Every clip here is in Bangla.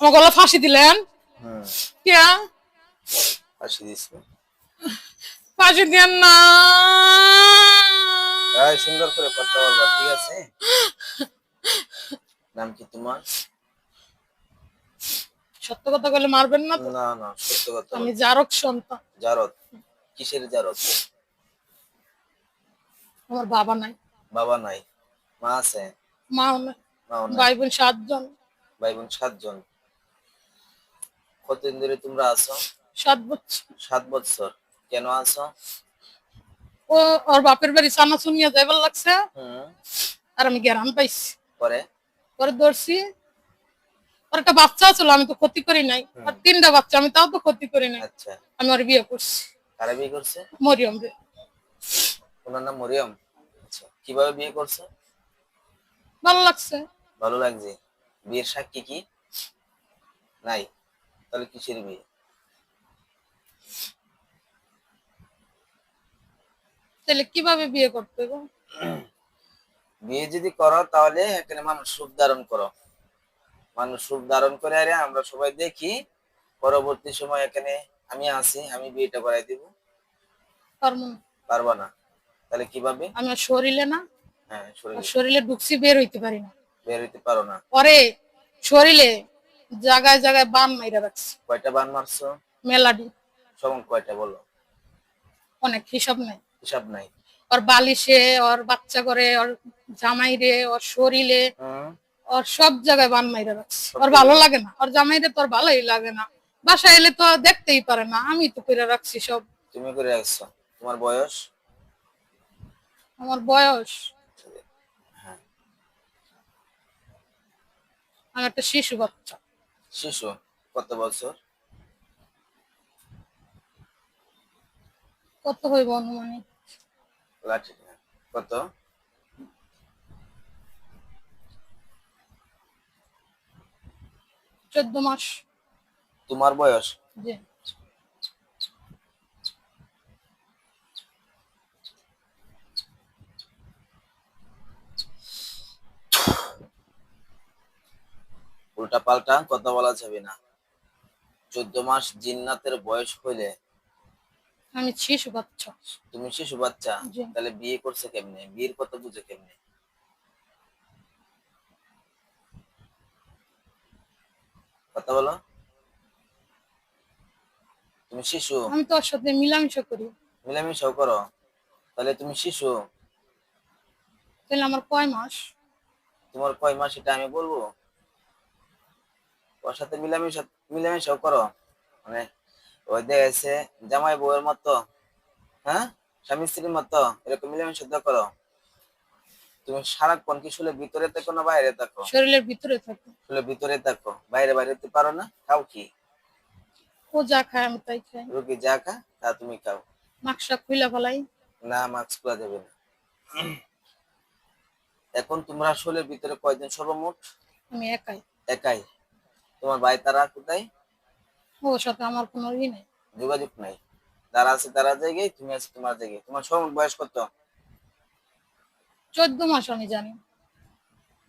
আমার গলা ফাঁসি দিলেন? হুম ফাঁসি দিছি। ফাঁসি দেন না। সুন্দর করে কথা বলবা ঠিক আছে? নাম কি তোমার? সত্য কথা বলে মারবেন না না না সত্য কথা আমি। জারক সন্তান। কিসের আমার বাবা নাই। বাবা নাই। মা আছে? নাই। ভাই বোন সাতজন। ভাই বোন সাতজন। কতদিন ধরে তোমরা আছো? সাত বছর। সাত বছর। কেন আছো? ও ওর বাপের বাড়ি চানা শুনিয়া যাইবার লাগছে। আর আমি গ্যারান পাইছি। পরে? পরে ধরছি। ওর একটা বাচ্চা ছিল আমি তো ক্ষতি করি নাই। আর তিনটা বাচ্চা আমি তাও তো ক্ষতি করি নাই। আচ্ছা। আমি ওর বিয়ে করছি। কারা বিয়ে করছে? মরিয়ম রে। ওনার নাম মরিয়ম? আচ্ছা। কীভাবে বিয়ে করছে? ভালো লাগছে। ভালো লাগছে। বিয়ের সাক্ষী কি? নাই? তাহলে কিসের বিয়ে? তাহলে কীভাবে বিয়ে করতে গো? বিয়ে যদি করো তাহলে এখানে মানুষ রূপ ধারণ করো। মানুষ রূপ ধারণ করে আরে আমরা সবাই দেখি পরবর্তী সময় এখানে আমি আসি আমি বিয়েটা করাই দিব। পারব না। পারবা না। তাহলে কীভাবে? আমি শরীরে না হ্যাঁ শরীরে। শরীরে ঢুকছি বের হইতে পারি না। বের হইতে পারো না। পরে শরীরে জায়গায় জায়গায় বান মাইরা রাখছি। কয়টা বান মারছো? মেলাডি সমান কয়টা বলো? অনেক হিসাব নাই। হিসাব নাই। ওর বালিশে ওর বাচ্চা করে ওর জামাইরে ওর শরীরে ওর সব জায়গায় বান মাইরা রাখছি। ওর ভালো লাগে না। ওর জামাইরে তো ওর ভালোই লাগে না। বাসায় এলে তো দেখতেই পারে না। আমি তো করে রাখছি সব। তুমি করে রাখছো? তোমার বয়স? আমার বয়স? হ্যাঁ। আমি একটা শিশু বাচ্চা। শিশু কত বছর? কত হইব অনুমানিক? লাঠি কত? চোদ্দ মাস। তোমার বয়স? জি। উল্টা পাল্টা কথা বলা যাবে না। চোদ্দ মাস জিন্নাতের বয়স হইলে আমি শিশু বাচ্চা। তুমি শিশু বাচ্চা তাহলে বিয়ে করছে কেমনে? বিয়ের কথা বুঝে কেমনে? কথা বলো। তুমি শিশু। আমি তো ওর সাথে মিলামিশা করি। মিলামিশাও করো। তাহলে তুমি শিশু। তাহলে আমার কয় মাস? তোমার কয় মাস এটা আমি বলব? ওর সাথে মিলামিশা মিলামিশাও করো। মানে ওই দেখেছে জামাই বউয়ের মতো হ্যাঁ? স্বামী স্ত্রীর মতো এরকম মিলামিশা তো করো। তুমি সারাক্ষণ কি শুলে ভিতরে থাকো না বাইরে থাকো? শরীরের ভিতরে থাকে। শুলে ভিতরে থাকো বাইরে বাইরে হতে পারো না খাও কি? ও যা খায় আমি তাই খাই। রুগী যা খা তা তুমি খাও। মাকসা খুইলা ফেলাই। না মাস্ক খোলা যাবে না। এখন তোমরা শুলের ভিতরে কয়দিন সর্বমোট? আমি একাই। একাই। তোমার ভাই তারা কোথায় ওর সাথে আমার কোনো ই নেই। যোগাযোগ নাই। তারা আছে তারা জায়গায় তুমি আছে তোমার জায়গায় তোমার সর্বমোট বয়স কত? চোদ্দ মাস আমি জানি।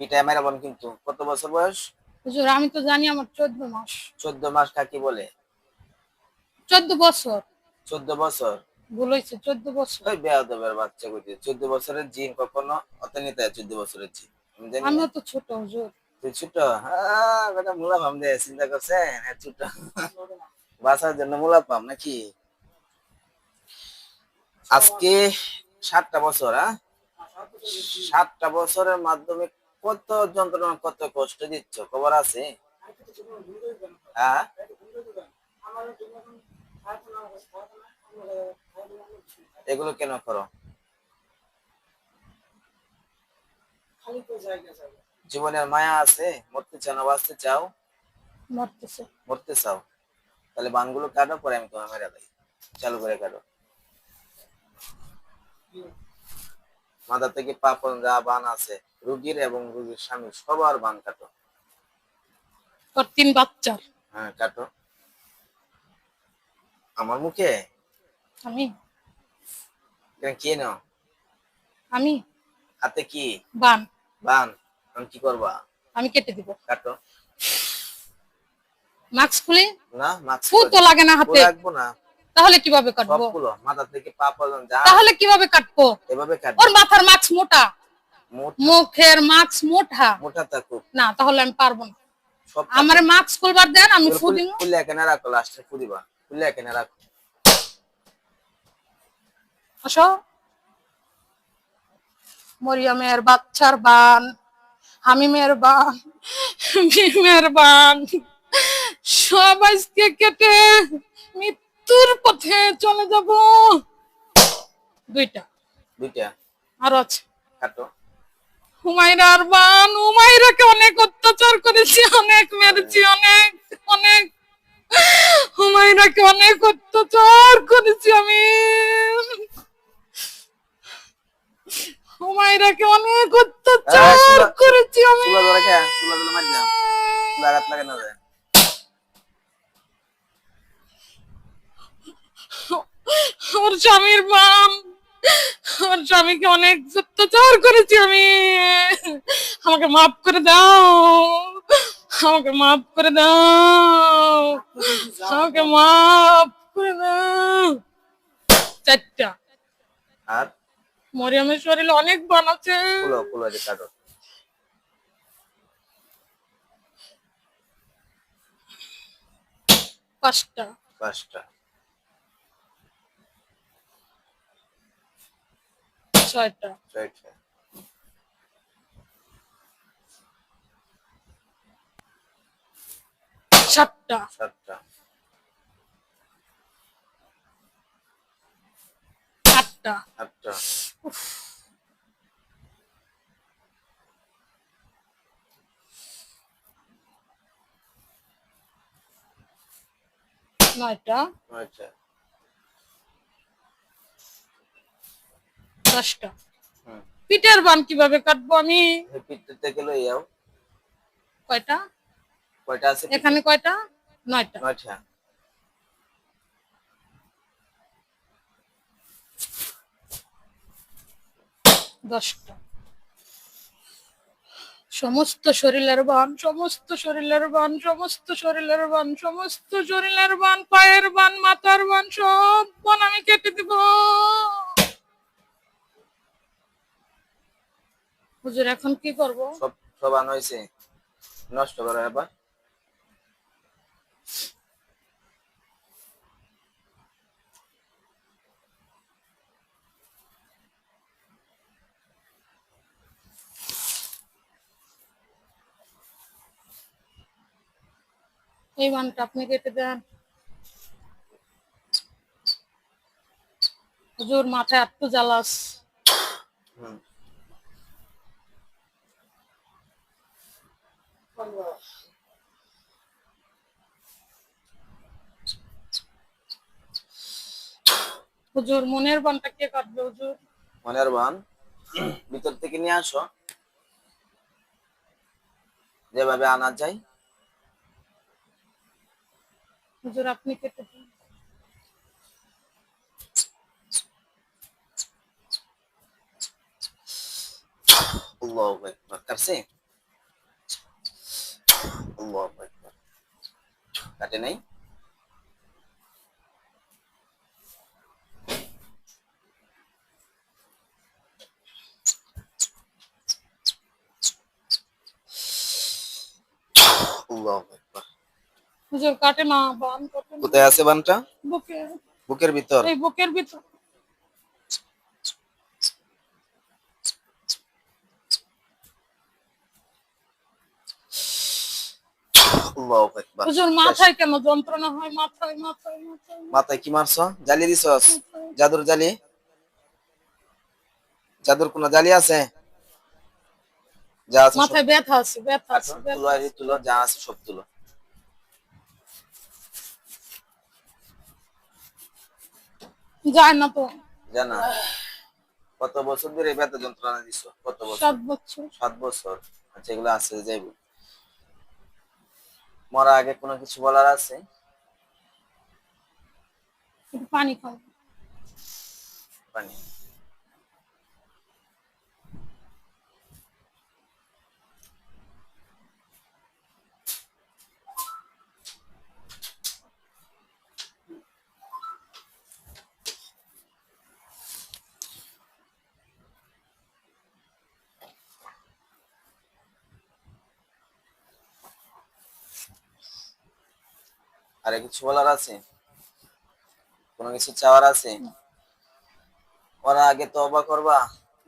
পিটায় মেরা বোন কিন্তু। কত বছর বয়স? হুজুর আমি তো জানি আমার চোদ্দ মাস। চোদ্দ মাস কাকি বলে? চোদ্দ বছর। চোদ্দ বছর? ভুল হয়েছে চোদ্দ বছর। ওই বেয়াদবের বাচ্চা কইতে। চোদ্দ বছরের জিন কখনো অত নিতে চোদ্দ বছরের জিন। আমি আমিও তো ছোট হুজুর। হ্যাঁ চিন্তা করছেন? নাকি? আজকে সাতটা বছর হ্যাঁ? সাতটা বছরের মাধ্যমে কত যন্ত্রণা, কত কষ্ট দিচ্ছ? খবর আছে? হ্যাঁ? এগুলো কেন করো? জীবনের মায়া আছে মরতে চাও না বাঁচতে চাও? মরতেছে মরতে চাও। তাহলে বানগুলো কাটো পরে আমি তোমার মেরে দেই। চালু করে কাটো। মাথা থেকে পা পর্যন্ত যা বান আছে রুগীর এবং রুগীর স্বামী সবার বান কাটো। তিন বাচ্চার হ্যাঁ কাটো। আমার মুখে? আমি। কেন আমি। হাতে কি? বান। বান। আমি কি করবা? আমি কেটে দিব। কাটো। মাস্ক খুলি? না মাস্ক তো লাগে না হাতে। রাখব না। তাহলে কীভাবে কাটবো? সবগুলো মাথা থেকে পা পর্যন্ত যা। তাহলে কীভাবে কাটবো? এভাবে কাটবে। ওর মাথার মাস্ক মোটা। মুখের মাস্ক মোটা। মোটা থাকুক না তাহলে আমি পারব না। আমার মাস্ক খুলবার দেন আমি ফু দিব। খুলে এখানে রাখো লাস্টে ফু দিবা। খুলে এখানে রাখো। আসো। মরিয়মের বাচ্চার বান। হামিমের বান মিমের বান সব আজকে কেটে মৃত্যুর পথে চলে যাব। দুইটা। দুইটা। আরও আছে। কাটো হুমায়রার বান হুমায়রাকে অনেক অত্যাচার করেছি অনেক মেরেছি অনেক অনেক। হুমায়রাকে অনেক অত্যাচার করেছি আমি। হুমায়রাকে অনেক অত্যাচার করেছি আমি। তুলা ধরে খেয়া তুলা ধরে মারি দাও আঘাত লাগে না রে ওর স্বামীর বান ওর স্বামীকে অনেক অত্যাচার করেছি আমি। আমাকে মাফ করে দাও। আমাকে মাফ করে দাও। আমাকে মাফ করে দাও। চারটা। আর? মরিয়মের শরীরে অনেক বান আছে। কুলো কুলো যে কাটো। পাঁচটা। পাঁচটা। ছয়টা। ছয়টা। সাতটা। সাতটা। আটটা। আটটা। নয়টা। নয়টা। দশটা। পিঠের বান কীভাবে কাটবো আমি? পিঠটা থেকে লই কয়টা? কয়টা আছে এখানে কয়টা? নয়টা। নয়টা। দশটা। সমস্ত শরীরের বান, সমস্ত শরীরের বান, সমস্ত শরীরের বান, সমস্ত শরীরের বান, পায়ের বান, মাথার বান, সব বান আমি কেটে দিব। হুজুর, এখন কি করব? সব সব আন নষ্ট করো এবার এই বানটা আপনি কেটে দেন। হুজুর, মাথায় একটু জ্বালাস। হুজুর, মনের বানটা কে কাটবে হুজুর? মনের বান ভিতর থেকে নিয়ে আসো। যেভাবে আনা যায়। হুজুর আপনি কেটে দিন আল্লাহু আকবার কাটছে? আল্লাহু আকবার। কাটে নাই? আল্লাহু আকবার। হুজুর কাটে না বান কাটে না। কোথায় আছে বানটা? বুকে। বুকের ভিতর? এই বুকের ভিতর। আল্লাহু আকবার। হুজুর মাথায় কেন যন্ত্রণা হয়? মাথায় মাথায় মাথায় মাথায়। কি মারছো? জালি দিছস জাদুর জালি? জাদুর কোন জালি আছে? যা আছে মাথায় ব্যথা আছে ব্যথা আছে। তুলো যা আছে সব তুলো। যায় না তো। জানা। কত বছর ধরে ব্যথা যন্ত্রণা দিছো? কত বছর? সাত বছর। সাত বছর। আচ্ছা এগুলো আছে যাইব। মরা আগে কোনো কিছু বলার আছে? পানি খাও। পানি। আরে কিছু বলার আছে? কোনো কিছু চাওয়ার আছে? ওরা আগে তবা করবা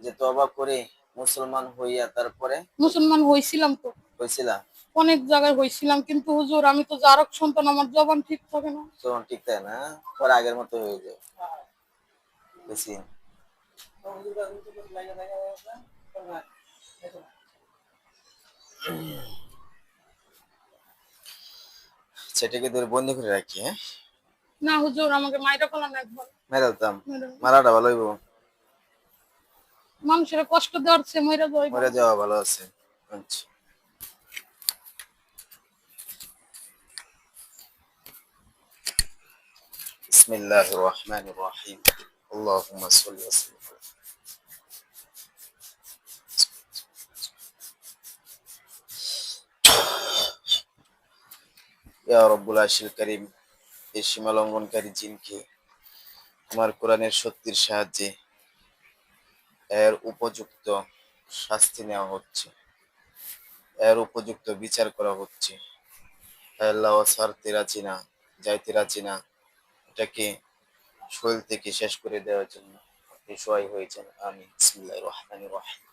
যে তবা করে মুসলমান হইয়া তারপরে? মুসলমান হইছিলাম তো। হয়েছিলা অনেক জায়গায় হইছিলাম কিন্তু হুজুর আমি তো জারক সন্তান আমার জবান ঠিক থাকে না। তখন ঠিক থাকে না? পরে আগের মতো হয়ে যায়। বেশি। সেটাকে ধরে বন্দি করে রাখি হ্যাঁ না হুজুর আমাকে মাইরা কলাম একবার মেরে দিতাম মেরে। মারাটা ভালো হইব মানুষের কষ্ট দেওয়ার চেয়ে মইরা যাই মরে যাওয়া ভালো আছে আচ্ছা بسم الله الرحمن الرحيم اللهم صل وسلم ইয়া রব্বুল আশিল করিম, এই সীমা লঙ্ঘনকারী জিনকে তোমার কোরআনের সত্যির সাহায্যে এর উপযুক্ত শাস্তি নেওয়া হচ্ছে, এর উপযুক্ত বিচার করা হচ্ছে। আল্লাহ ছাড়তে রাজি না, যাইতে রাজি না, এটাকে শরীর থেকে শেষ করে দেওয়ার জন্য সহায় হয়েছেন আমি বিসমিল্লাহ রহমান রহিম।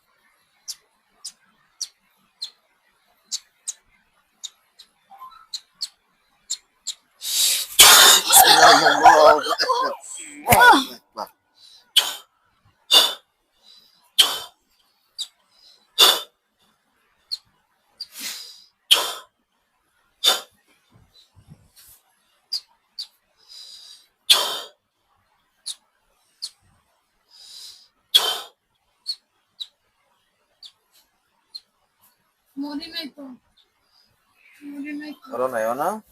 Morimento. Morimento. Corona, ¿no?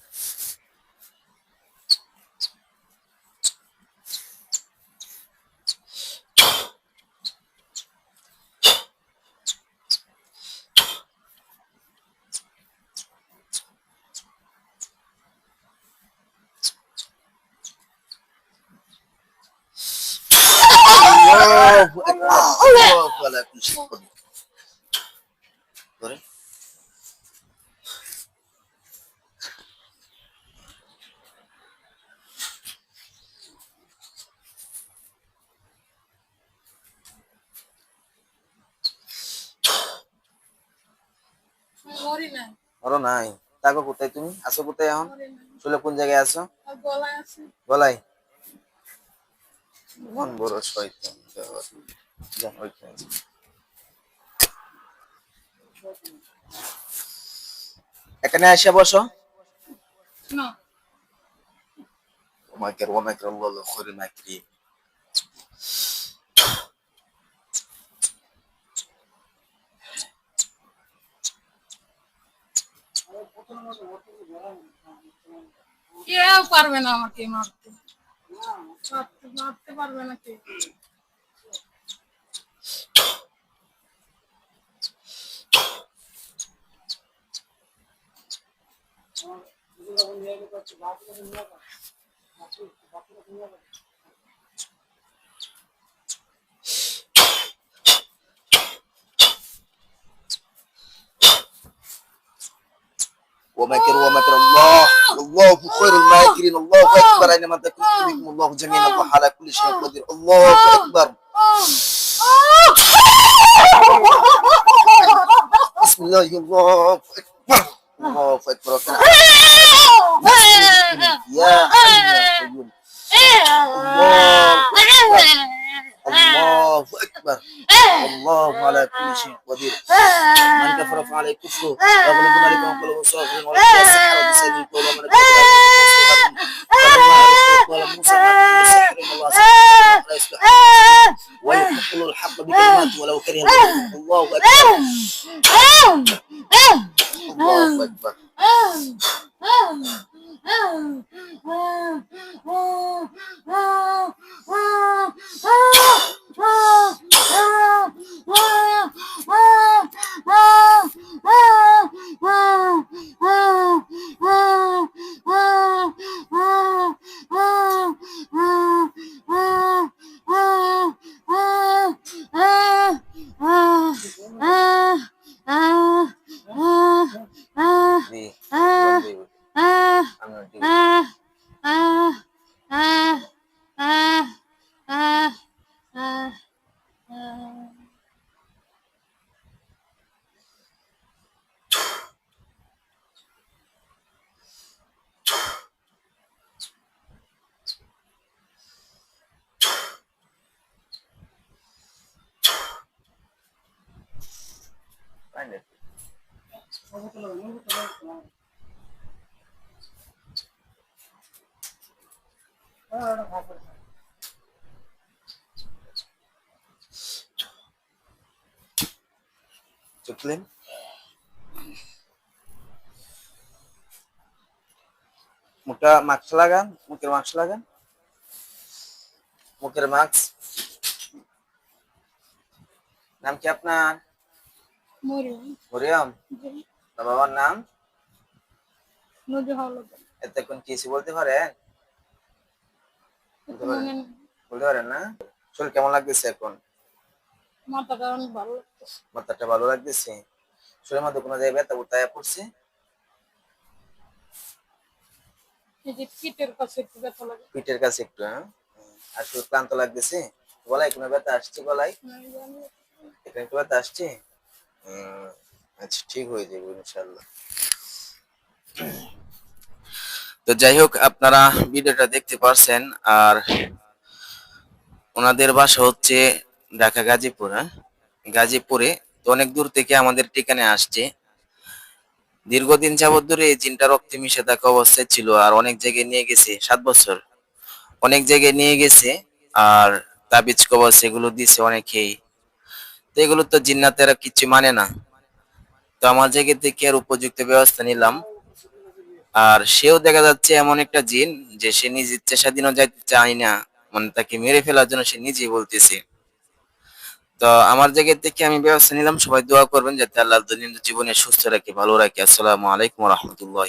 সকালে আপনি নাই। তাকে কোথায় তুমি? আছো কোথায় এখন? কোন জায়গায় আছো? গলায় গলায়? বড় যা ওইখানে যা। এখানে এসে বসো না ومكر ومكر الله خير الماكرين কেউ পারবে না আমাকে মারতে মারতে মারতে পারবে না কেউ ومكر ومكر الله. الله خير الماكرين. الله أكبر. اينما تكون الله جميعا الله على كل شيء قدير. الله أكبر. بسم الله. الله أكبر. الله اكبر وكان يا حي يا قيوم الله اكبر الله على كل شيء قدير من كفر فعليه كفره يغلب ذلك وقلب صافي Find it. মুখটা মাস্ক লাগান মুখের মাস্ক লাগান মুখের মাস্ক নাম কি আপনার মরিয়ম। বাবার নাম? এতক্ষণ কিছু বলতে পারেন? বলতে পারেন। মনে। বলতে পারেন না? শরীর কেমন লাগতেছে এখন? মাথাটা অনেক ভালো লাগতেছে। মাথাটা ভালো লাগতেছে? শরীরের মধ্যে কোনো জায়গায় ব্যথা উঠায় পড়ছে? পিঠের কাছে একটু ব্যথা লাগে। পিঠের কাছে একটু হ্যাঁ? আর শরীর ক্লান্ত লাগতেছে? গলায় কোনো ব্যথা আসছে গলায়। এখানে একটু ব্যথা আসছে? আচ্ছা ঠিক হয়ে যাবে, ইনশাল্লাহ। তো যাই হোক, আপনারা ভিডিওটা দেখতে পারছেন, আর ওনাদের বাসা হচ্ছে ঢাকা গাজীপুর হ্যাঁ? গাজীপুরে, তো অনেক দূর থেকে আমাদের ঠিকানায় আসছে। দীর্ঘদিন যাবত ধরে এই জিনটা রক্তে মিশে থাকা অবস্থায় ছিল, আর অনেক জায়গায় নিয়ে গেছে, সাত বছর। অনেক জায়গায় নিয়ে গেছে, আর তাবিজ কবচ এগুলো দিছে অনেকেই। তো এগুলো তো জিন্নাতেরা কিছু মানে না। তো আমার জায়গা থেকে আর উপযুক্ত ব্যবস্থা নিলাম। আর সেও দেখা যাচ্ছে এমন একটা জিন যে সে নিজ ইচ্ছা স্বাধীনও যাইতে চায় না মানে তাকে মেরে ফেলার জন্য সে নিজেই বলতেছে। তো আমার জায়গা থেকে আমি ব্যবস্থা নিলাম, সবাই দোয়া করবেন যাতে আল্লাহ জীবনে সুস্থ রাখে, ভালো রাখে। আসসালামু আলাইকুম রহমতুল্লাহ